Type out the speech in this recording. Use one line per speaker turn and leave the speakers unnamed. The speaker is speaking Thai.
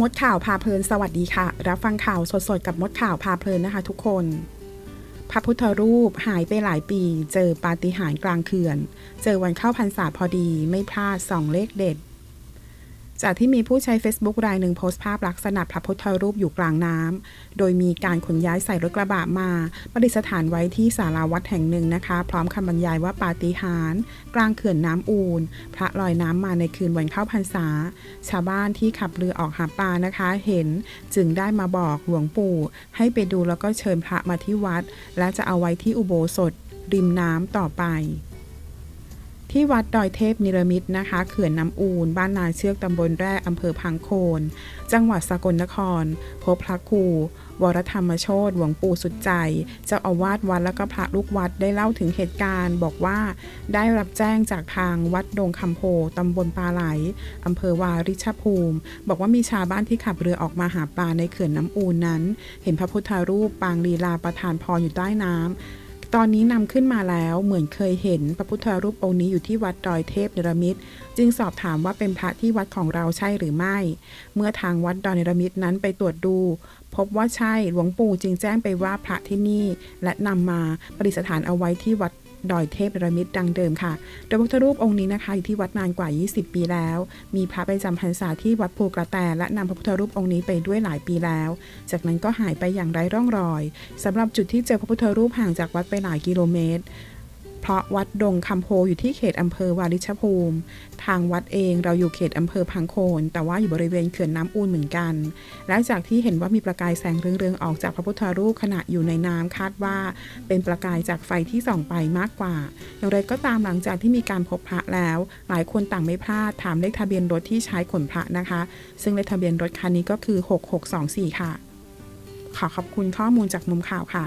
มดข่าวพาเพลินสวัสดีค่ะ รับฟังข่าวสดๆกับมดข่าวพาเพลินนะคะ ทุกคน พระพุทธรูปหายไปหลายปี เจอปาฏิหาริย์กลางเขื่อน เจอวันเข้าพรรษาพอดีไม่พลาดสองเลขเด็ด จากที่มีผู้ใช้ Facebook รายหนึ่งโพสต์ภาพลักษณะพระพุทธรูปอยู่กลางน้ำ โดยมีการขนย้ายใส่รถกระบะมาประดิษฐานไว้ที่ศาลาวัดแห่งหนึ่งนะคะ พร้อมคำบรรยายว่าปาฏิหาริย์กลางเขื่อนน้ำอูน พระลอยน้ำมาในคืนวันเข้าพรรษา ชาวบ้านที่ขับเรือออกหาปลานะคะ เห็นจึงได้มาบอกหลวงปู่ ให้ไปดูแล้วก็เชิญพระมาที่วัด และจะเอาไว้ที่อุโบสถ ริมน้ำต่อไป ที่วัดดอยเทพนิรมิตนะคะเขื่อนน้ำอูนบ้านนาเชือกตำบลแร่อำเภอพังโคน จังหวัดสกลนคร พบพระครูวรธรรมโชตหลวงปู่สุดใจ เจ้าอาวาสวัดและก็พระลูกวัดได้เล่าถึงเหตุการณ์ บอกว่าได้รับแจ้งจากทางวัดดงคำโพตำบลปาไหลอำเภอวาริชภูมิ บอกว่ามีชาวบ้านที่ขับเรือออกมาหาปลาในเขื่อนน้ำอูนนั้น เห็นพระพุทธรูปปางลีลาประทานพรอยู่ใต้น้ำ ตอนนี้นำขึ้นมาแล้วเหมือนเคยเห็นพระพุทธรูปองค์นี้อยู่ที่วัดดอยเทพเนรมิตจึงสอบถามว่าเป็นพระที่วัดของเราใช่หรือไม่ เมื่อทางวัดดอยเนรมิตนั้นไปตรวจดู พบว่าใช่หลวงปู่จึงแจ้งไปว่าพระที่นี่ และนำมาประดิษฐานเอาไว้ที่วัด ดอยเทพเรมิตดังเดิมค่ะ โดยพระพุทธรูปองค์นี้นะคะอยู่ที่วัดนานกว่า 20 ปีแล้ว มีพระไปจำพรรษาที่วัดภูกระแตและนำพระพุทธรูปองค์นี้ไปด้วยหลายปีแล้ว จากนั้นก็หายไปอย่างไร้ร่องรอยสำหรับจุดที่เจอพระพุทธรูปห่างจากวัดไปหลายกิโลเมตร เพราะวัดดงคำโพอยู่ที่เขตอำเภอวาริชภูมิ ทางวัดเองเราอยู่เขตอำเภอพังโคน แต่ว่าอยู่บริเวณเขื่อนน้ำอูนเหมือนกันและจากที่เห็นว่ามีประกายแสงเรืองๆออกจากพระพุทธรูปขณะอยู่ในน้ำคาดว่า เป็นประกายจากไฟที่ส่องไปมากกว่า อย่างไรก็ตามหลังจากที่มีการพบพระแล้ว หลายคนต่างไม่พลาดถามเลขทะเบียนรถที่ใช้ขนพระนะคะ ซึ่งเลขทะเบียนรถคันนี้ก็คือ 6624 ค่ะ ขอขอบคุณข้อมูลจากมุมข่าวค่ะ